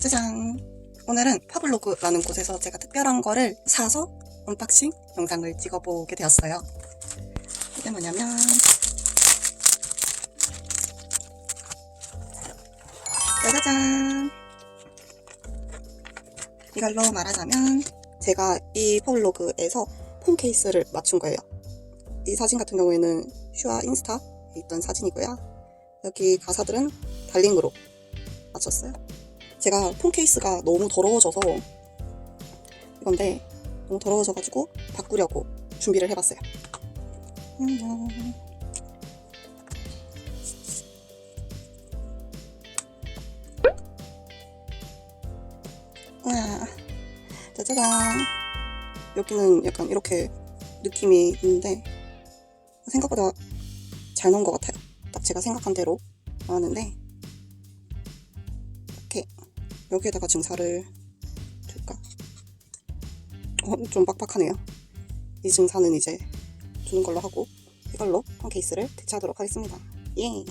짜잔! 오늘은 파블로그라는 곳에서 제가 특별한 거를 사서 언박싱 영상을 찍어보게 되었어요. 이게 뭐냐면 짜자잔! 이걸로 말하자면 제가 이 파블로그에서 폰 케이스를 맞춘 거예요. 이 사진 같은 경우에는 슈아 인스타에 있던 사진이고요. 여기 가사들은 달링으로 맞췄어요. 제가 폰 케이스가 너무 더러워져서 이건데 너무 더러워져가지고 바꾸려고 준비를 해봤어요. 음. 와, 짜자잔. 여기는 약간 이렇게 느낌이 있는데 생각보다 잘 나온 것 같아요. 딱 제가 생각한 대로 나왔는데 이렇게 여기에다가 증사를 둘까? 어, 좀 빡빡하네요. 이 증사는 이제 두는 걸로 하고 이걸로 폰 케이스를 대체하도록 하겠습니다. 예.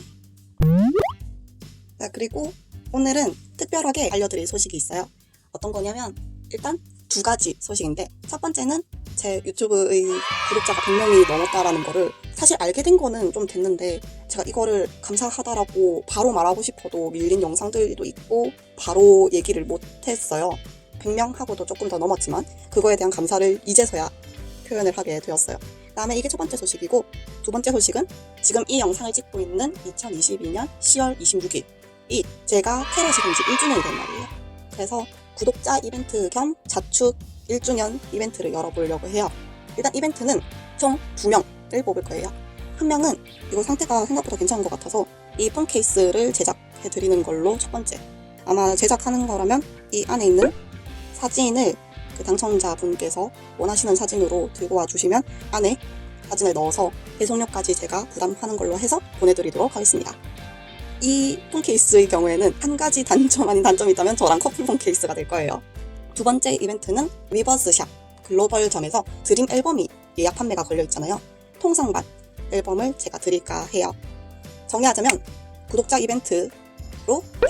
자, 그리고 오늘은 특별하게 알려드릴 소식이 있어요. 어떤 거냐면 일단 두 가지 소식인데 첫 번째는 제 유튜브의 구독자가 100명이 넘었다라는 거를 사실 알게 된 거는 좀 됐는데 제가 이거를 감사하다라고 바로 말하고 싶어도 밀린 영상들도 있고 바로 얘기를 못했어요. 100명 하고도 조금 더 넘었지만 그거에 대한 감사를 이제서야 표현을 하게 되었어요. 다음에 이게 첫 번째 소식이고 두 번째 소식은 지금 이 영상을 찍고 있는 2022년 10월 26일 이 제가 테러 지금 지 1주년이 된 날이에요. 그래서 구독자 이벤트 겸 자축 1주년 이벤트를 열어보려고 해요. 일단 이벤트는 총 2명을 뽑을 거예요. 한 명은 이거 상태가 생각보다 괜찮은 것 같아서 이 폰 케이스를 제작해 드리는 걸로 첫 번째. 아마 제작하는 거라면 이 안에 있는 사진을 그 당첨자분께서 원하시는 사진으로 들고 와 주시면 안에 사진을 넣어서 배송료까지 제가 부담하는 걸로 해서 보내드리도록 하겠습니다. 이 폰 케이스의 경우에는 한 가지 단점 아닌 단점이 있다면 저랑 커플 폰 케이스가 될 거예요. 두 번째 이벤트는 위버스샵 글로벌점에서 드림 앨범이 예약 판매가 걸려 있잖아요. 통상반 앨범을 제가 드릴까 해요. 정리하자면 구독자 이벤트로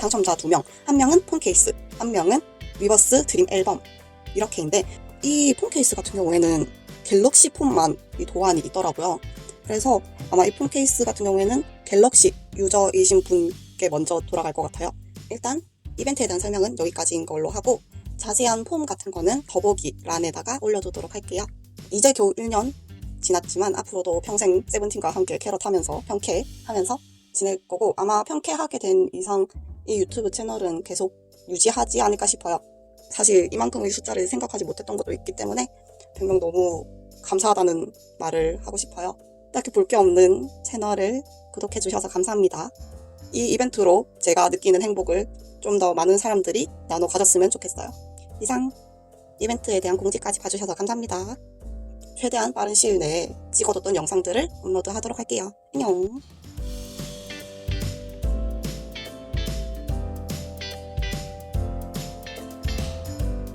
당첨자 2명, 한 명은 폰 케이스, 한 명은 위버스 드림 앨범 이렇게인데 이 폰 케이스 같은 경우에는 갤럭시 폰만 이 도안이 있더라고요. 그래서 아마 이 폰 케이스 같은 경우에는 갤럭시 유저이신 분께 먼저 돌아갈 것 같아요. 일단 이벤트에 대한 설명은 여기까지인 걸로 하고 자세한 폼 같은 거는 더보기 란에다가 올려두도록 할게요. 이제 겨우 1년 지났지만 앞으로도 평생 세븐틴과 함께 캐럿하면서 평캐하면서 지낼 거고 아마 평캐하게 된 이상 이 유튜브 채널은 계속 유지하지 않을까 싶어요. 사실 이만큼의 숫자를 생각하지 못했던 것도 있기 때문에 100명 너무 감사하다는 말을 하고 싶어요. 딱히 볼 게 없는 채널을 구독해 주셔서 감사합니다. 이 이벤트로 제가 느끼는 행복을 좀 더 많은 사람들이 나눠 가졌으면 좋겠어요. 이상 이벤트에 대한 공지까지 봐주셔서 감사합니다. 최대한 빠른 시일 내에 찍어뒀던 영상들을 업로드 하도록 할게요. 안녕.